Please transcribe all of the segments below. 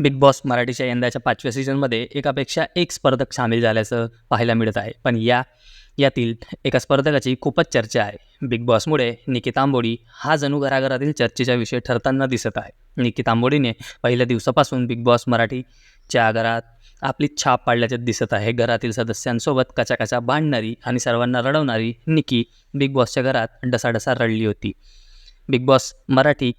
Big boss मराठीच्या यंदाच्या पाचव्या सीझनमध्ये एकापेक्षा एक स्पर्धक सामील झाल्याचं पाहायला मिळत आहे. पण या यातील एका स्पर्धकाची खूपच चर्चा आहे. बिग बॉसमुळे निकी तांबोडी हा जणू घराघरातील चर्चेचा विषय ठरताना दिसत आहे. निकी तांबोडीने पहिल्या दिवसापासून बिग बॉस मराठीच्या घरात आपली छाप पाडल्याचे दिसत आहे. घरातील सदस्यांसोबत कचाकचा भांडणारी आणि सर्वांना रडवणारी निकी बिग बॉसच्या घरात डसाडसा रडली होती. बिग बॉस मराठी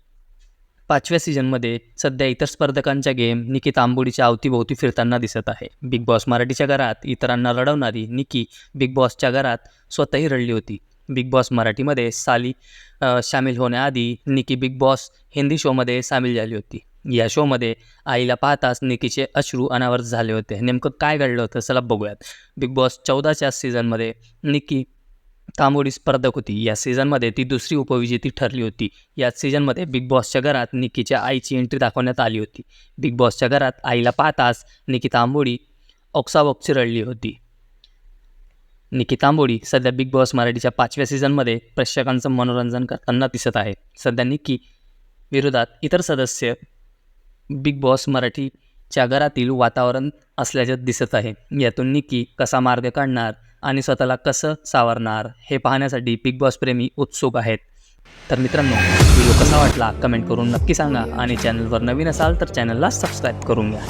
पाचव्या सीझनमध्ये सध्या इतर स्पर्धकांच्या गेम निकी तांबोडीच्या अवतीभोवती फिरताना दिसत आहे. बिग बॉस मराठीच्या घरात इतरांना रडवणारी निकी बिग बॉसच्या घरात स्वतःही रडली होती. बिग बॉस मराठीमध्ये साली सामील होण्याआधी निकी बिग बॉस हिंदी शोमध्ये सामील झाली होती. या शोमध्ये आईला पाहताच निकीचे अश्रू अनावर झाले होते. नेमकं काय घडलं होतं? चला बघूयात. बिग बॉस चौदाच्या सीझनमध्ये निकी तांबोडी स्पर्धक होती. या सीझनमध्ये ती दुसरी उपविजेती ठरली होती. याच सीझनमध्ये बिग बॉसच्या घरात निकीच्या आईची एंट्री दाखवण्यात आली होती. बिग बॉसच्या घरात आईला पाहताच निकी तांबोडी ओक्साबोक्सी रडली होती. निकी तांबोडी सध्या बिग बॉस मराठीच्या पाचव्या सीझनमध्ये प्रेक्षकांचं मनोरंजन करताना दिसत आहे. सध्या निकी विरोधात इतर सदस्य बिग बॉस मराठीच्या घरातील वातावरण असल्याचे दिसत आहे. यातून निकी कसा मार्ग काढणार? आणि स्वतःला कसं सावरणार हे पाहण्यासाठी बिग बॉस प्रेमी उत्सुक आहेत. तर मित्रांनो व्हिडिओ कसा वाटला कमेंट करून नक्की सांगा आणि चॅनलवर नवीन असाल तर चॅनलला सबस्क्राईब करून घ्या.